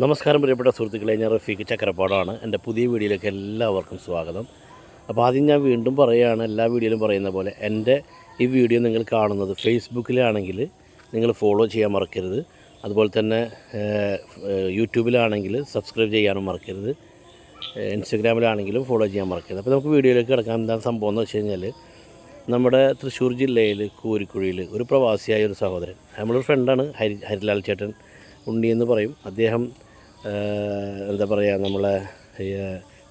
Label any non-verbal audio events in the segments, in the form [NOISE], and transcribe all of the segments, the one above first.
നമസ്കാരം പ്രിയപ്പെട്ട സുഹൃത്തുക്കളെ ഞാൻ റഫീഖ് ചക്രപ്പാടാണ്. എന്റെ പുതിയ വീഡിയോയിലേക്ക് എല്ലാവർക്കും സ്വാഗതം. അപ്പോൾ ആദ്യം ഞാൻ വീണ്ടും പറയുകയാണ് എല്ലാ വീഡിയോയിലും പറയുന്ന പോലെ എന്റെ ഈ വീഡിയോ നിങ്ങൾ കാണുന്നത് ഫേസ്ബുക്കിലാണെങ്കിൽ നിങ്ങൾ ഫോളോ ചെയ്യാൻ മറക്കരുത്. അതുപോലെ തന്നെ യൂട്യൂബിലാണെങ്കിൽ സബ്സ്ക്രൈബ് ചെയ്യാനും മറക്കരുത്. ഇൻസ്റ്റഗ്രാമിലാണെങ്കിലും ഫോളോ ചെയ്യാൻ മറക്കരുത്. അപ്പോൾ നമുക്ക് വീഡിയോയിലേക്ക് കിടക്കാൻ എന്താണ് സംഭവം എന്ന് വെച്ച് കഴിഞ്ഞാൽ നമ്മുടെ തൃശ്ശൂർ ജില്ലയിൽ കൂരിക്കുഴിയിൽ ഒരു പ്രവാസിയായ ഒരു സഹോദരൻ നമ്മളൊരു ഫ്രണ്ടാണ് ഹരി ഹരിലാൽ ചേട്ടൻ. ഉണ്ണി എന്ന് പറയും. അദ്ദേഹം എന്താ പറയുക നമ്മളെ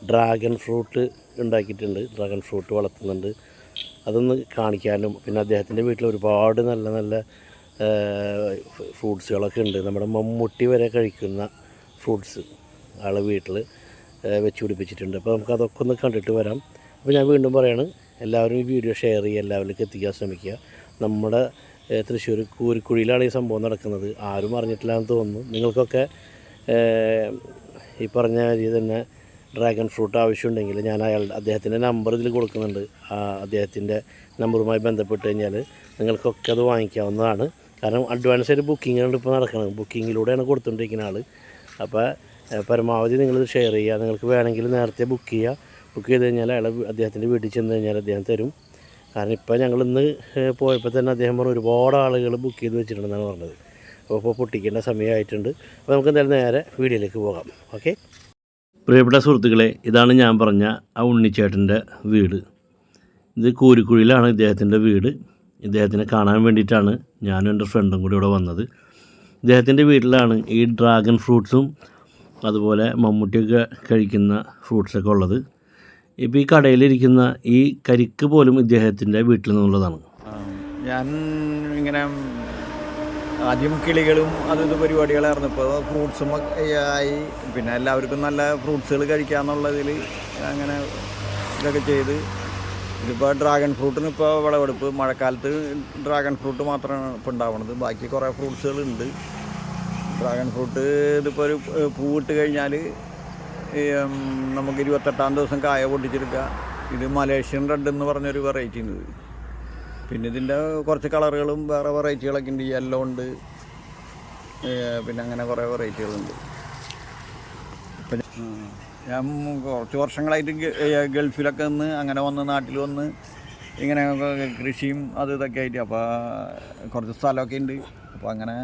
ഡ്രാഗൺ ഫ്രൂട്ട് ഉണ്ടാക്കിയിട്ടുണ്ട്. ഡ്രാഗൺ ഫ്രൂട്ട് വളർത്തുന്നുണ്ട്. അതൊന്ന് കാണിക്കാനും പിന്നെ അദ്ദേഹത്തിന്റെ വീട്ടിൽ ഒരുപാട് നല്ല നല്ല ഫ്രൂട്ട്സുകളൊക്കെ ഉണ്ട്. നമ്മുടെ മമ്മൂട്ടി വരെ കഴിക്കുന്ന ഫ്രൂട്ട്സ് ആളെ വീട്ടിൽ വെച്ച് പിടിപ്പിച്ചിട്ടുണ്ട്. അപ്പോൾ നമുക്ക് അതൊക്കെ ഒന്ന് കണ്ടിട്ട് വരാം. അപ്പോൾ ഞാൻ വീണ്ടും പറയാണ് എല്ലാവരും ഈ വീഡിയോ ഷെയർ ചെയ്യുക എല്ലാവരിലേക്ക് എത്തിക്കാൻ ശ്രമിക്കുക. നമ്മുടെ തൃശ്ശൂർ കൂരിക്കുഴിയിലാണ് ഈ സംഭവം നടക്കുന്നത്. ആരും അറിഞ്ഞിട്ടില്ല എന്ന് തോന്നുന്നു. നിങ്ങൾക്കൊക്കെ ഈ പറഞ്ഞ രീതി തന്നെ ഡ്രാഗൺ ഫ്രൂട്ട് ആവശ്യമുണ്ടെങ്കിൽ ഞാൻ അയാൾ അദ്ദേഹത്തിന്റെ നമ്പർ ഇതിൽ കൊടുക്കുന്നുണ്ട്. അദ്ദേഹത്തിന്റെ നമ്പറുമായി ബന്ധപ്പെട്ട് കഴിഞ്ഞാൽ നിങ്ങൾക്കൊക്കെ അത് വാങ്ങിക്കാവുന്നതാണ്. കാരണം അഡ്വാൻസ് ആയിട്ട് ബുക്കിങ്ങാണ് ഇപ്പോൾ നടക്കുന്നത് ബുക്കിങ്ങിലൂടെയാണ് കൊടുത്തുകൊണ്ടിരിക്കുന്ന ആൾ അപ്പോൾ പരമാവധി നിങ്ങളിത് ഷെയർ ചെയ്യുക. നിങ്ങൾക്ക് വേണമെങ്കിൽ നേരത്തെ ബുക്ക് ചെയ്യുക. ബുക്ക് ചെയ്ത് കഴിഞ്ഞാൽ അയാൾ അദ്ദേഹത്തിന്റെ വീട്ടിൽ ചെന്ന് കഴിഞ്ഞാൽ അദ്ദേഹം തരും. കാരണം ഇപ്പോൾ ഞങ്ങൾ ഇന്ന് പോയപ്പോൾ തന്നെ അദ്ദേഹം പറഞ്ഞു ഒരുപാട് ആളുകൾ ബുക്ക് ചെയ്ത് വെച്ചിട്ടുണ്ടെന്നാണ് പറഞ്ഞത്. അപ്പോൾ ഇപ്പോൾ പൊട്ടിക്കേണ്ട സമയമായിട്ടുണ്ട്. അപ്പോൾ നമുക്ക് എന്തായാലും നേരെ വീഡിയോയിലേക്ക് പോകാം. ഓക്കെ? പ്രിയപ്പെട്ട സുഹൃത്തുക്കളെ ഇതാണ് ഞാൻ പറഞ്ഞ ആ ഉണ്ണിച്ചേട്ടന്റെ വീട്. ഇത് കൂരിക്കുഴിയിലാണ് ഇദ്ദേഹത്തിന്റെ വീട്. ഇദ്ദേഹത്തിനെ കാണാൻ വേണ്ടിയിട്ടാണ് ഞാനും എന്റെ ഫ്രണ്ടും കൂടി ഇവിടെ വന്നത്. ഇദ്ദേഹത്തിന്റെ വീട്ടിലാണ് ഈ ഡ്രാഗൺ ഫ്രൂട്ട്സും അതുപോലെ മമ്മൂട്ടിയൊക്കെ കഴിക്കുന്ന ഫ്രൂട്ട്സൊക്കെ ഉള്ളത്. ഇപ്പോൾ ഈ കടയിലിരിക്കുന്ന ഈ കരിക്ക് പോലും ഇദ്ദേഹത്തിന്റെ വീട്ടിൽ നിന്നുള്ളതാണ്. ഞാൻ ഇങ്ങനെ ആദ്യം കിളികളും അത് പരിപാടികളായിരുന്നു. ഇപ്പോൾ ഫ്രൂട്ട്സും ആയി. പിന്നെ എല്ലാവർക്കും നല്ല ഫ്രൂട്ട്സുകൾ കഴിക്കാമെന്നുള്ളതിൽ അങ്ങനെ ഇതൊക്കെ ചെയ്ത്. ഇതിപ്പോൾ ഡ്രാഗൺ ഫ്രൂട്ടിന് ഇപ്പോൾ വിളവെടുപ്പ്. മഴക്കാലത്ത് ഡ്രാഗൺ ഫ്രൂട്ട് മാത്രമാണ് ഇപ്പോൾ ഉണ്ടാവുന്നത് ബാക്കി കുറേ ഫ്രൂട്ട്സുകളുണ്ട് ഡ്രാഗൺ ഫ്രൂട്ട് ഇതിപ്പോൾ ഒരു പൂവിട്ട് കഴിഞ്ഞാൽ നമുക്ക് ഇരുപത്തെട്ടാം ദിവസം കായ പൊട്ടിച്ചെടുക്കുക. ഇത് മലേഷ്യൻ റെഡ് എന്ന് പറഞ്ഞൊരു വെറൈറ്റി ഉണ്ട്. പിന്നെ ഇതിന്റെ കുറച്ച് കളറുകളും വേറെ വെറൈറ്റികളൊക്കെ ഉണ്ട്. യെല്ലോ ഉണ്ട്. പിന്നെ അങ്ങനെ കുറേ വെറൈറ്റികളുണ്ട് ഇപ്പം ഞാൻ കുറച്ച് വർഷങ്ങളായിട്ട് ഗൾഫിലൊക്കെ നിന്ന് അങ്ങനെ വന്ന് നാട്ടിൽ വന്ന് ഇങ്ങനെ കൃഷിയും അത് ഇതൊക്കെ ആയിട്ട് അപ്പോൾ കുറച്ച് സ്ഥലമൊക്കെ ഉണ്ട്. അപ്പോൾ അങ്ങനെ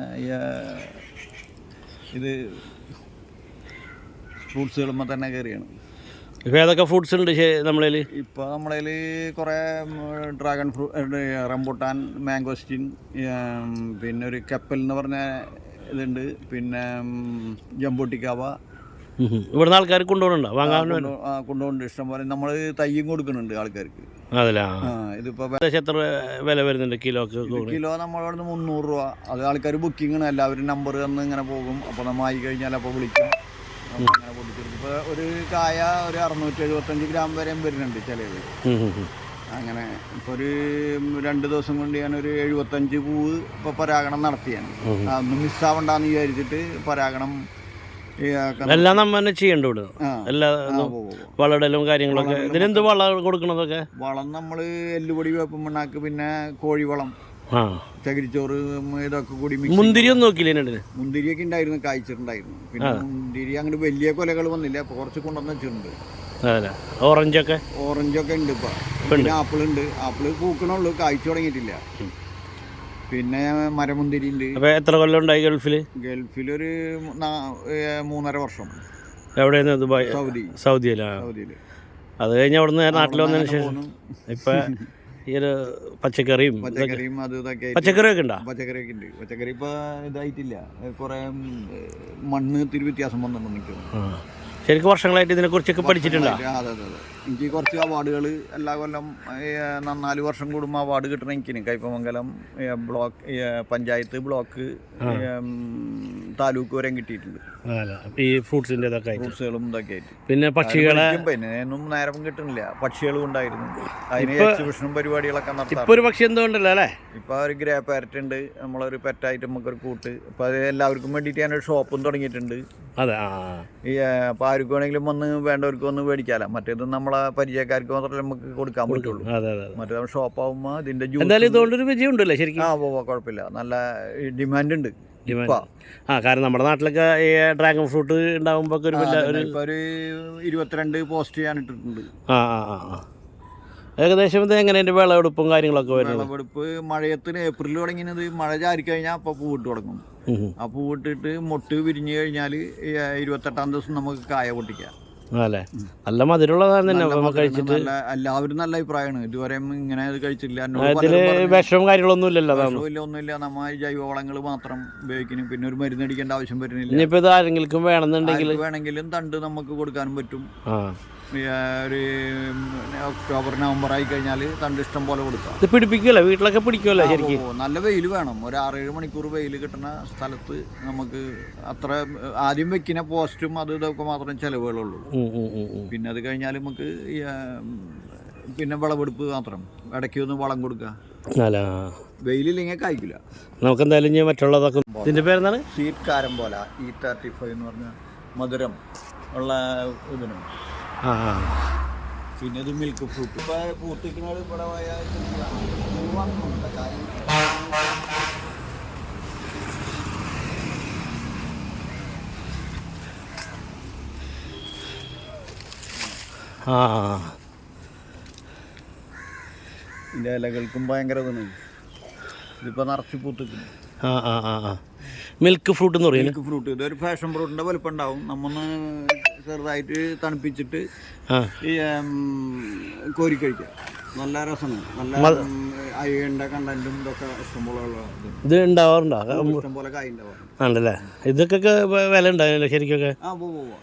ഇത് ഫ്രൂട്ട്സുകളുമ്പോൾ തന്നെ കയറിയാണ്. ഇപ്പോൾ ഏതൊക്കെ ഫ്രൂട്ട്സ് ഉണ്ട് നമ്മളതിൽ ഇപ്പോൾ നമ്മളതിൽ കുറേ ഡ്രാഗൺ ഫ്രൂ റംബുട്ടാൻ മാംഗോസ്റ്റിൻ പിന്നെ ഒരു കപ്പൽ എന്ന് പറഞ്ഞ ഇതുണ്ട്. പിന്നെ ജംബൂട്ടിക്കാവ. ഇവിടുന്ന് ആൾക്കാർ കൊണ്ടുപോകണുണ്ടോ വാങ്ങാൻ കൊണ്ടുകൊണ്ട് ഇഷ്ടം പോലെ നമ്മൾ തയ്യും കൊടുക്കുന്നുണ്ട് ആൾക്കാർക്ക്. എത്ര വില വരുന്നുണ്ട് കിലോക്ക് കിലോ നമ്മളവിടുന്ന് മുന്നൂറ് രൂപ. അത് ആൾക്കാർ ബുക്കിംഗ് ആണ്. എല്ലാവരും നമ്പർ തന്ന് ഇങ്ങനെ പോകും. അപ്പോൾ നമ്മൾ ആയി കഴിഞ്ഞാൽ അപ്പോൾ വിളിക്കും. അങ്ങനെ പൊട്ടിച്ചെടുക്കും ഇപ്പോൾ ഒരു കായ ഒരു അറുന്നൂറ്റി എഴുപത്തഞ്ച് ഗ്രാം വരെയും വരുന്നുണ്ട് ചിലത് അങ്ങനെ ഇപ്പോൾ ഒരു രണ്ട് ദിവസം കൊണ്ട് ഞാൻ ഒരു എഴുപത്തഞ്ച് പൂവ് ഇപ്പോൾ പരാഗണം നടത്തിയാണ്. അതൊന്നും മിസ്സാവണ്ടെന്ന് വിചാരിച്ചിട്ട് പരാഗണം എല്ലാം നമ്മ തന്നെ ചെയ്യണ്ട ഇവിടെ? എല്ലാ. വളടലും കാര്യങ്ങളൊക്കെ. ഇതിനെന്ത് വളം കൊടുക്കണതൊക്കെ? വളം നമ്മൾ എല്ലുപൊടി വേപ്പം മണ്ണാക്ക് പിന്നെ കോഴിവളം. ചകിരിച്ചോറ് ഇതൊക്കെ കൂടി മുന്തിരി ഒന്നും നോക്കിയില്ലേ മുന്തിരിയൊക്കെ ഉണ്ടായിരുന്നു കായ്ച്ചിട്ടുണ്ടായിരുന്നു. പിന്നെ മുന്തിരി അങ്ങോട്ട് വലിയ കൊലകൾ വന്നില്ല. അപ്പോൾ കുറച്ച് കൊണ്ടുവന്ന് വെച്ചിട്ടുണ്ട്. ഓറഞ്ചൊക്കെ? ഓറഞ്ചൊക്കെ ഉണ്ട് ഇപ്പൊ. പിന്നെ ആപ്പിൾ ഉണ്ട് ആപ്പിൾ പൂക്കണുള്ളൂ കായ്ച്ചു തുടങ്ങിയിട്ടില്ല. പിന്നെ മരമുന്തിരി ഉണ്ട്. എത്ര കൊല്ലം ഉണ്ടായി ഗൾഫിൽ ഗൾഫിലൊരു നാ- ഏ, മൂന്നര വർഷം. എവിടെയായിരുന്നു ദുബായ് സൗദി. സൗദിയിലാണ് സൗദിയിൽ അത് കഴിഞ്ഞ് അവിടുന്ന് നാട്ടിൽ വന്നതിന് ശേഷം? ഇപ്പം [LAUGHS] ഈ ഒരു പച്ചക്കറിയും പച്ചക്കറിയും അത് ഇതൊക്കെ പച്ചക്കറിയൊക്കെ ഉണ്ടോ? പച്ചക്കറിയൊക്കെ ഉണ്ട്. പച്ചക്കറി ഇപ്പൊ ഇതായിട്ടില്ല. കുറേ മണ്ണ് ഇത്തിരി വ്യത്യാസം വന്നിട്ടുണ്ട് നിൽക്കുന്നു ശരിക്കും വർഷങ്ങളായിട്ട് ഇതിനെക്കുറിച്ചൊക്കെ പഠിച്ചിട്ടുണ്ടോ? അതെ അതെ അതെ. എനിക്ക് കുറച്ച് അവാർഡുകൾ എല്ലാ കൊല്ലം നാല് വർഷം കൂടുമ്പോൾ അവാർഡ് കിട്ടണം എനിക്ക് കൈപ്പമംഗലം ബ്ലോക്ക് പഞ്ചായത്ത് ബ്ലോക്ക് താലൂക്ക് വരെ കിട്ടിയിട്ടുണ്ട്. ഈ ഫ്രൂട്ട്സിന്റെ ഇതൊക്കെ ആയിട്ട്. ഫ്രൂട്ട്സുകളും ഇതൊക്കെ ആയിട്ട്. പിന്നെ പക്ഷികളെ പിന്നെ ഒന്നും നേരം കിട്ടുന്നില്ല. പക്ഷികളും ഉണ്ടായിരുന്നു. അതിന് എക്സിബിഷനും പരിപാടികളൊക്കെ നടത്താം ഇപ്പൊ ഒരു പക്ഷി അല്ലേ? ഒരു ഗ്രേ പാരറ്റ് ഉണ്ട് നമ്മളൊരു പെറ്റായിട്ട് നമുക്കൊരു കൂട്ട്. ഇപ്പൊ അത് എല്ലാവർക്കും വേണ്ടിയിട്ട് ഞാനൊരു ഷോപ്പും തുടങ്ങിയിട്ടുണ്ട്. അതെ ഈ അപ്പോൾ ആർക്കും വേണമെങ്കിലും വന്ന് വേണ്ടവർക്ക് വന്ന് മേടിക്കാമല്ലോ മറ്റേത് നമ്മളെ പരിചയക്കാർക്ക് മാത്രമേ നമുക്ക് കൊടുക്കാൻ പറ്റുള്ളൂ. മറ്റേ ഷോപ്പ് ആകുമ്പോൾ ഇതിന്റെ ജ്യൂസ് എന്തായാലും ഇതുകൊണ്ടൊരു വിജയം ഉണ്ടല്ലേ ശരിക്കും? ആ പോവാ കുഴപ്പമില്ല. നല്ല ഡിമാൻഡ് ഉണ്ട്. ആ കാരണം നമ്മുടെ നാട്ടിലൊക്കെ ഈ ഡ്രാഗൺ ഫ്രൂട്ട് ഉണ്ടാകുമ്പോൾ ഒരു വലിയ ഒരു ഇരുപത്തിരണ്ട് പോസ്റ്റ് ഞാൻ ഇട്ടിട്ടുണ്ട്. ആ ആ ആ ഏകദേശം ഇത് എങ്ങനെ അതിന്റെ വിളവെടുപ്പും കാര്യങ്ങളൊക്കെ വരും വിളവെടുപ്പ് മഴയത്തിന് ഏപ്രിൽ തുടങ്ങിയത് മഴ ചാരി കഴിഞ്ഞാൽ അപ്പോൾ പൂവിട്ട് തുടങ്ങും. ആ പൂവിട്ടിട്ട് മൊട്ട് വിരിഞ്ഞു കഴിഞ്ഞാൽ ഇരുപത്തെട്ടാം ദിവസം നമുക്ക് കായ പൊട്ടിക്കാം. അല്ലേ നല്ല മധുരമുള്ളതാണ് തന്നെ. നല്ല കഴിച്ചിട്ട് എല്ലാവരും നല്ല അഭിപ്രായമാണ്. ഇതുവരെ ഇങ്ങനെ ഇത് കഴിച്ചില്ല പറഞ്ഞു, വിഷവും കാര്യങ്ങളൊന്നും ഇല്ലല്ലോ വിഷമില്ല ഒന്നുമില്ല. നമ്മ ജൈവവളങ്ങൾ മാത്രം ഉപയോഗിക്കുന്നു. പിന്നെ ഒരു മരുന്ന് അടിക്കേണ്ട ആവശ്യം വരുന്നില്ല. ഇനിയിപ്പോ ഇത് ആരെങ്കിലും വേണമെന്നുണ്ടെങ്കിൽ വേണമെങ്കിലും തണ്ട് നമുക്ക് കൊടുക്കാനും പറ്റും. ഒരു ഒക്ടോബർ നവംബർ ആയി കഴിഞ്ഞാൽ തണ്ട് ഇഷ്ടം പോലെ കൊടുക്കാം. ഇത് പിടിപ്പിക്കുമല്ലോ വീട്ടിലൊക്കെ പിടിക്കുമല്ലോ ശരിക്കും? നല്ല വെയിൽ വേണം. ഒരു ആറേഴ് മണിക്കൂർ വെയിൽ കിട്ടുന്ന സ്ഥലത്ത് നമുക്ക് അത്ര ആദ്യം വെക്കുന്ന പോസ്റ്റും അത് ഇതൊക്കെ മാത്രം ചിലവുകളുള്ളൂ. പിന്നെ അത് കഴിഞ്ഞാൽ നമുക്ക് പിന്നെ വിളവെടുപ്പ് മാത്രം. ഇടയ്ക്ക് ഒന്ന് വളം കൊടുക്കുക അല്ല. വെയിലില്ലെങ്കിൽ കായ്ക്കില്ല. നമുക്ക് എന്തായാലും മറ്റുള്ളതൊക്കെ ഇതിന്റെ പേരെന്താണ്? സ്വീറ്റ് കാരം പോലെ ഇ തേർട്ടി ഫൈവ് എന്ന് പറഞ്ഞ മധുരം ഉള്ള ഇതിനും. പിന്നെ ഇത് മിൽക്ക് ഫ്രൂട്ട് ഇവിടെ പോയാൽ ആ. ഇതിന്റെ ഇലകൾക്കും ഭയങ്കര ഇതിപ്പോ ഇതിപ്പോൾ നിറച്ച് പൂത്തിക്കുന്നു ആ ആ ആ മിൽക്ക് ഫ്രൂട്ട് എന്ന് പറയും മിൽക്ക് ഫ്രൂട്ട് ഇതൊരു ഫാഷൻ ഫ്രൂട്ടിന്റെ വലുപ്പം ഉണ്ടാവും. നമ്മൊന്ന് ചെറുതായിട്ട് തണുപ്പിച്ചിട്ട് കോരി കഴിക്കാം. നല്ല രസമാണ്. നല്ല അയ്യണ്ട കണ്ടന്റും ഇതൊക്കെ ഇഷ്ടംപോലെ ഇത്. ഉണ്ടാവാറുണ്ടോ? ഇഷ്ടംപോലെ കായ് ഉണ്ടാവാറുണ്ട്. ആണല്ലേ? ഇതൊക്കെ വില ഉണ്ടാവില്ല ശരിക്കൊക്കെ? ആ പോ പോ പോ.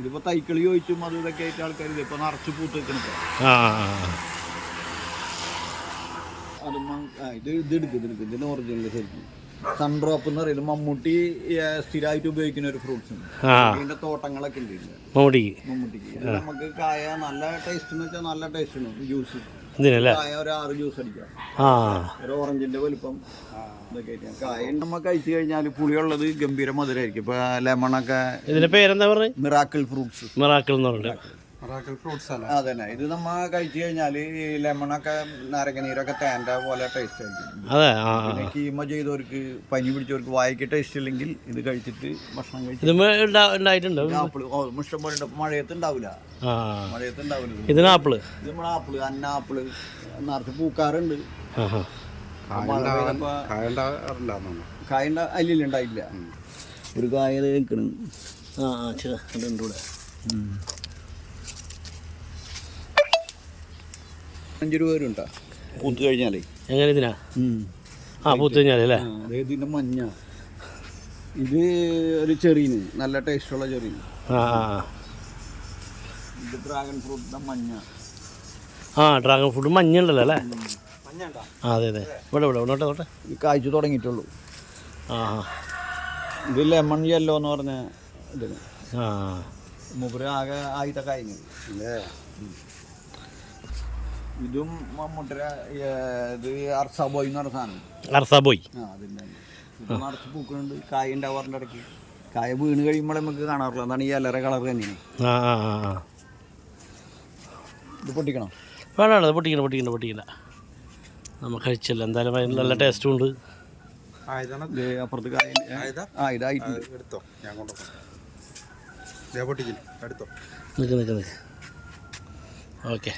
ഇതിപ്പോ തൈക്കളി ചോദിച്ചും അത് ഇതൊക്കെ ആയിട്ട് ആൾക്കാർ ഇതിപ്പോ നിറച്ച് പൂത്ത് വെക്കണത്. അത് ഇത് ഇത് എടുക്കും ഇത് എടുക്കും. ഇതിന് ഒറിജിനൽ ശരിക്കും. സൺഡ്രോപ്പ് എന്ന് പറയുന്നത് മമ്മൂട്ടി സ്ഥിരമായിട്ട് ഉപയോഗിക്കുന്ന ഒരു ഫ്രൂട്ട്സ് ഉണ്ട്. തോട്ടങ്ങളൊക്കെ ഉണ്ട് മമ്മൂട്ടിക്ക്? മമ്മൂട്ടിക്ക്. ഇത് നമുക്ക് കായ നല്ല ടേസ്റ്റ് എന്ന് വെച്ചാൽ നല്ല ടേസ്റ്റ് ഉണ്ട് ജ്യൂസ് കായ ഒരു ആറ് ജ്യൂസ് അടിക്കാം. ഒരു ഓറഞ്ചിന്റെ വലുപ്പം. കായ നമ്മൾ കഴിച്ചു കഴിഞ്ഞാൽ പുളിയുള്ളത് ഗംഭീര മധുരമായിരിക്കും ഇപ്പൊ ലെമണൊക്കെ ഇതിന്റെ പേരെന്താ പറഞ്ഞത് മിറാക്കിൾ ഫ്രൂട്ട്സ് മിറാക്കിൾ എന്ന് പറഞ്ഞിട്ട്. അതന്നെ. ഇത് നമ്മ കഴിച്ചു കഴിഞ്ഞാൽ ഈ ലെമണൊക്കെ നാരങ്ങ നീരൊക്കെ തേന്റെ പോലെ ടേസ്റ്റ് ആയിരിക്കും. അതെ. പിന്നെ കീമ ചെയ്തവർക്ക് പനി പിടിച്ചവർക്ക് വായിക്ക് ടേസ്റ്റ് ഇല്ലെങ്കിൽ ഇത് കഴിച്ചിട്ട് ഭക്ഷണം കഴിച്ച് ഇത് മേ- ഉണ്ടാ- ഉണ്ടായിട്ടുണ്ടോ? ആപ്പിൾ ഇഷ്ടം പോലെ മഴയത്ത് ഉണ്ടാവില്ല ആ മഴയത്ത് ഉണ്ടാവില്ല ഇത്. ആപ്പിൾ ഇത് നമ്മുടെ ആപ്പിൾ. അന്ന ആപ്പിൾ നിറച്ച് പൂക്കാറുണ്ട്. കായണ്ട അല്ലില്ല ഉണ്ടായില്ല. ഒരു കായ നിൽക്കണം ആ ആ ചെ അതുണ്ട് ഇവിടെ. അഞ്ച് രൂപ വരും ഉണ്ടാ പൂത്ത് കഴിഞ്ഞാലേ. എങ്ങനെ ഇതിനാ? ആ പൂത്ത് കഴിഞ്ഞാലേ ദേ ഇതിന്റെ മഞ്ഞ. ഇത് ഒരു ചെറീന് നല്ല ടേസ്റ്റുള്ള ചെറീന്. ഇത് ഡ്രാഗൺ ഫ്രൂട്ടിന്റെ മഞ്ഞ. ആ ഡ്രാഗൺ ഫ്രൂട്ട് മഞ്ഞ ഉണ്ടല്ലോ അല്ലേ ആ അതെ അതെ. ഇവിടെ ഇവിടെ ഇവിടെ ഇത് കായ്ച്ചു തുടങ്ങിയിട്ടുള്ളൂ. ആ ഇത് ലെമൺ യെല്ലോ എന്ന് പറഞ്ഞ ഇതിന്. ആ. മുപ്പര് ആകെ ആദ്യത്തെ കഴിഞ്ഞു ഇതും മമ്മൂട്ടര ഇത് അർസാബോയ് എന്ന് പറഞ്ഞ സാധനം. അർസാ ആ അതിന്റെ നിറച്ച് കായ ഉണ്ടാവാറിന്റെ ഇടയ്ക്ക്. കായ വീണ് കഴിയുമ്പോൾ നമുക്ക് കാണാറില്ല അതാണ് ഈ ഇലറ കളർ തന്നെയാണ്. ഇത് പൊട്ടിക്കണം? വേണ്ട വേണ്ട പൊട്ടിക്കണ്ട പൊട്ടിക്കണ്ട പൊട്ടിക്കണ്ട നമ്മൾ കഴിച്ചല്ലോ. എന്തായാലും അതിന് നല്ല ടേസ്റ്റും ഉണ്ട്. അപ്പുറത്ത് ആ ഇതായിട്ടുണ്ട് എടുത്തോ. ഞാൻ കൊണ്ടുപോകാം ദേ പൊട്ടിക്കില്ല എടുത്തോ. നിൽക്ക് നിൽക്ക് നിൽക്ക് ഓക്കെ.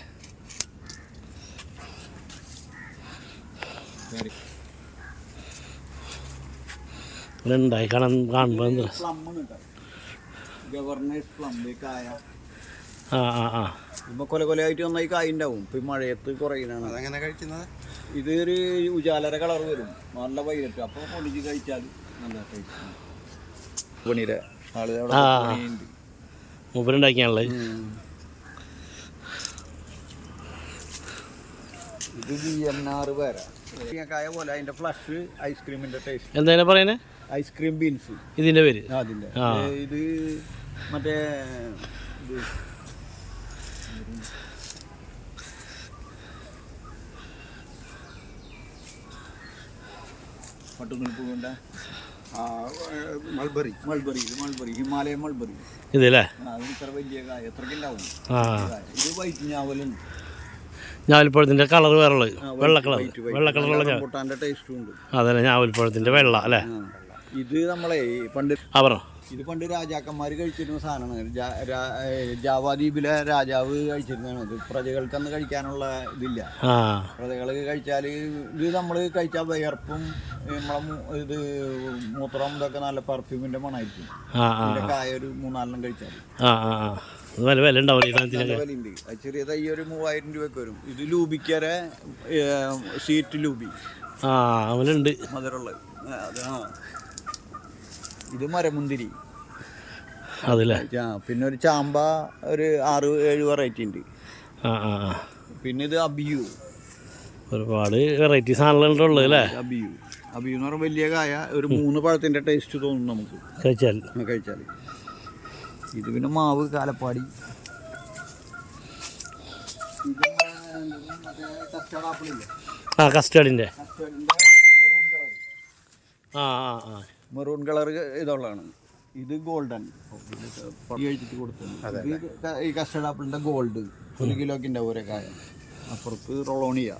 ഉണ്ടായി കാണാൻ കാണുമ്പോൾ പ്ലം ആണ് കേട്ടോ ഗവർണേഴ്സ് പ്ലം ഈ കായ. ആ ആ ആ. ഇപ്പൊ കൊല കൊലയായിട്ട് നന്നായി കായ ഉണ്ടാവും ഇപ്പൊ ഈ മഴയത്ത് കുറയുന്നതാണ്. അതങ്ങനെ കഴിക്കുന്നത്? ഇത് ഒരു ഉജാലര കളർ വരും. നല്ല വൈകിട്ട് അപ്പോൾ പൊടിച്ച് കഴിച്ചാൽ നല്ല ടേസ്റ്റ് പണിയുടെ ആൾ. മൂപ്പരുണ്ടാക്കിയാണല്ലേ. ഇത് ബി എൻ ആറ് വേറെ കായ പോലെ അതിന്റെ ഫ്ലഷ് ഐസ്ക്രീമിന്റെ ടേസ്റ്റ് പറയുന്നത് ഐസ്ക്രീം ബീൻസ് ഇതിന്റെ പേര്? അതിന്റെ. ഇത് മറ്റേ പട്ടുനിൽപ്പുകൊണ്ട mulberry mulberry mulberry Himalaya mulberry ഇതല്ലേ? അത് ഇത്ര വലിയ കായ എത്രക്കുണ്ടാവും ഇത് വൈറ്റ് ഞാവലുണ്ട്. ഞാവൽപ്പഴത്തിന്റെ കളർ വേറുള്ളത് വെള്ള കളർ. വെള്ള കളറുള്ള അതല്ല ഞാവൽപ്പഴത്തിന്റെ വെള്ള അല്ലേ? ഇത് നമ്മളെ പണ്ട് പറ. ഇത് പണ്ട് രാജാക്കന്മാർ കഴിച്ചിരുന്ന സാധനമാണ്. ജാവാദ്വീപിലെ രാജാവ് കഴിച്ചിരുന്നതാണ്. ഇത് പ്രജകൾക്കന്ന് കഴിക്കാനുള്ള ഇതില്ല. ആ. പ്രജകൾ കഴിച്ചാൽ ഇത് നമ്മൾ കഴിച്ചാൽ വിയർപ്പും നമ്മളെ ഇത് മൂത്രം ഇതൊക്കെ നല്ല പെർഫ്യൂമിന്റെ മണമായിരിക്കും കായ ഒരു മൂന്നാലെണ്ണം കഴിച്ചാൽ വില വില ഉണ്ടാവില്ല ഈ നല്ല സാധനത്തിനൊക്കെ വിലയുണ്ട്. അത് ചെറിയ തൈ ഒരു മൂവായിരം രൂപയ്ക്ക് വരും. ഇത് ലൂബിക്കരെ സീറ്റ് ലൂബി. ആ മധുരമുള്ളത്. ഇത് മരമുന്തിരി. അതല്ലേ? ആ, പിന്നെ ഒരു ചാമ്പ ഒരു ആറ് ഏഴ് വെറൈറ്റി ഉണ്ട്. ആ ആ ആ. പിന്നെ ഇത് അബിയു. ഒരുപാട് വെറൈറ്റി സാധനങ്ങളുണ്ട് ഉള്ളത് അല്ലേ? അബിയു. അബിയു എന്ന് പറഞ്ഞാൽ വലിയ കായ ഒരു മൂന്ന് പഴത്തിന്റെ ടേസ്റ്റ് തോന്നുന്നു നമുക്ക്. കഴിച്ചാൽ. കഴിച്ചാൽ. ഇത് പിന്നെ മാവ് കാലപ്പാടി. ആ കസ്റ്റാർഡിന്റെ മെറൂൺ കളർ ആ ആ ആ. മെറൂൺ കളർ ഇതുള്ളതാണ്. ഇത് ഗോൾഡൻ. കൊടുത്തത്. ഈ കസ്റ്റേഡ് ആപ്പിളിന്റെ ഗോൾഡ്. ഒരു കിലോക്ക് ഉണ്ടാവും ഒരേ കായ അപ്പുറത്ത് റൊളോണിയ.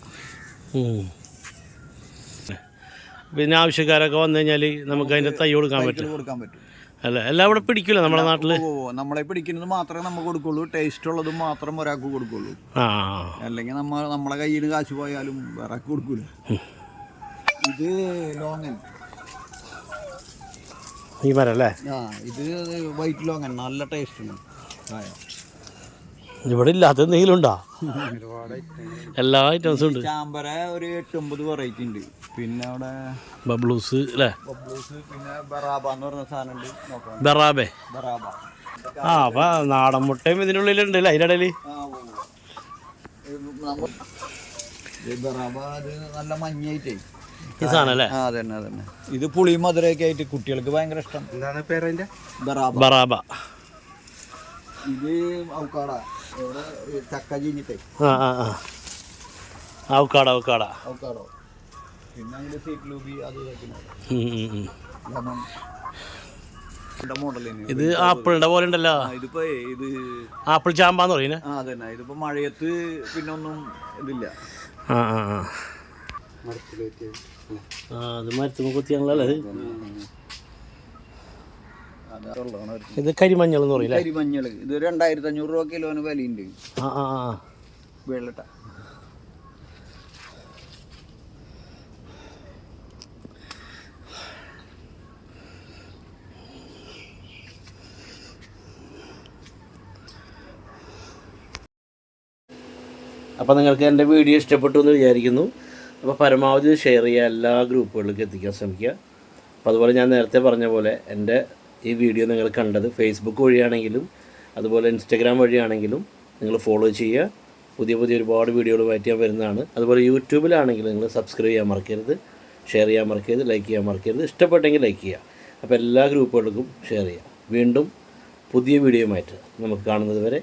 പിന്നെ ആവശ്യക്കാരൊക്കെ വന്നു കഴിഞ്ഞാൽ നമുക്ക് അതിന്റെ തൈ കൊടുക്കാൻ പറ്റും. കൊടുക്കാൻ പറ്റും. അല്ല എല്ലാം ഇവിടെ പിടിക്കില്ല നമ്മുടെ നാട്ടിൽ നമ്മളെ പിടിക്കുന്നത് മാത്രമേ നമുക്ക് കൊടുക്കുള്ളൂ. ടേസ്റ്റ് ഉള്ളത് മാത്രം ഒരാൾക്ക് കൊടുക്കുള്ളൂ. അല്ലെങ്കിൽ നമ്മ നമ്മളെ കയ്യിൽ കാശ് പോയാലും വേറെ കൊടുക്കില്ല കൊടുക്കൂല. ഇത് ലോങ്ങൻ. ഈ മരം അല്ലേ? ആ ഇത് വൈറ്റ് ലോങ്ങൻ. നല്ല ടേസ്റ്റ് ഉണ്ട് ഇവിടെ ഇല്ലാത്ത എന്തെങ്കിലും ഉണ്ടോ? എല്ലാ ഐറ്റംസും ഉണ്ട്. ചാമ്പര ഒരു എട്ടൊമ്പത് വെറൈറ്റി ഉണ്ട്. പിന്നെ അവിടെ ബബ്ലൂസ് അല്ലേ? ബബ്ലൂസ് പിന്നെ ബറാബ എന്ന് പറഞ്ഞ സാധനം ഉണ്ട്. നോക്കാം. ബറാബേ? ബറാബ. ആ അപ്പൊ നാടൻ മുട്ടയും ഇതിനുള്ളിലുണ്ട് അല്ലേ? അതിന്റെ ഇടയിൽ ബറാബ അത് നല്ല മഞ്ഞായിട്ടേ. ഈ സാധനം അല്ലേ? ആ അതന്നെ അതന്നെ. ഇത് പുളി മധുരയൊക്കെ ആയിട്ട് കുട്ടികൾക്ക് ഭയങ്കര ഇഷ്ടം. എന്താണ് ബറാബ. ബറാബ. ഇത് ഔക്കാട ചക്ക ചീഞ്ഞിട്ടേ ആ ആ ആ. പിന്നെ അങ്ങനെ സീറ്റ് ലൂബി അത് ഇത് ആപ്പിളിന്റെ പോലെ ഉണ്ടല്ലോ. ഇതിപ്പോ ഇത് ആപ്പിൾ ചാമ്പാന്ന് പറയുന്നത്? ആ അതന്നെ. ഇതിപ്പോ മഴയത്ത് പിന്നെ ഒന്നും ഇതില്ല. ആ ആ ആ. അത് മരത്തുമ്പോൾ കുത്തിയാണല്ലോ ഒരു ഇത് കരിമഞ്ഞൾ എന്ന് പറയില്ലേ? കരിമഞ്ഞൾ. ഇത് രണ്ടായിരത്തി അഞ്ഞൂറ് രൂപ കിലോന് വിലയുണ്ട്. ആ ആ വെള്ളട്ട. അപ്പോൾ നിങ്ങൾക്ക് എന്റെ വീഡിയോ ഇഷ്ടപ്പെട്ടു എന്ന് വിചാരിക്കുന്നു. അപ്പോൾ പരമാവധി ഷെയർ ചെയ്യുക. എല്ലാ ഗ്രൂപ്പുകളിലേക്ക് എത്തിക്കാൻ ശ്രമിക്കുക. അപ്പോൾ അതുപോലെ ഞാൻ നേരത്തെ പറഞ്ഞ പോലെ എന്റെ ഈ വീഡിയോ നിങ്ങൾ കണ്ടത് ഫേസ്ബുക്ക് വഴിയാണെങ്കിലും അതുപോലെ ഇൻസ്റ്റഗ്രാം വഴിയാണെങ്കിലും നിങ്ങൾ ഫോളോ ചെയ്യുക. പുതിയ പുതിയ ഒരുപാട് വീഡിയോകളുമായിട്ട് ഞാൻ വരുന്നതാണ്. അതുപോലെ യൂട്യൂബിലാണെങ്കിൽ നിങ്ങൾ സബ്സ്ക്രൈബ് ചെയ്യാൻ മറക്കരുത് ഷെയർ ചെയ്യാൻ മറക്കരുത് ലൈക്ക് ചെയ്യാൻ മറക്കരുത്. ഇഷ്ടപ്പെട്ടെങ്കിൽ ലൈക്ക് ചെയ്യുക. അപ്പോൾ എല്ലാ ഗ്രൂപ്പുകൾക്കും ഷെയർ ചെയ്യുക. വീണ്ടും പുതിയ വീഡിയോ മാറ്റുക നമുക്ക് കാണുന്നത് വരെ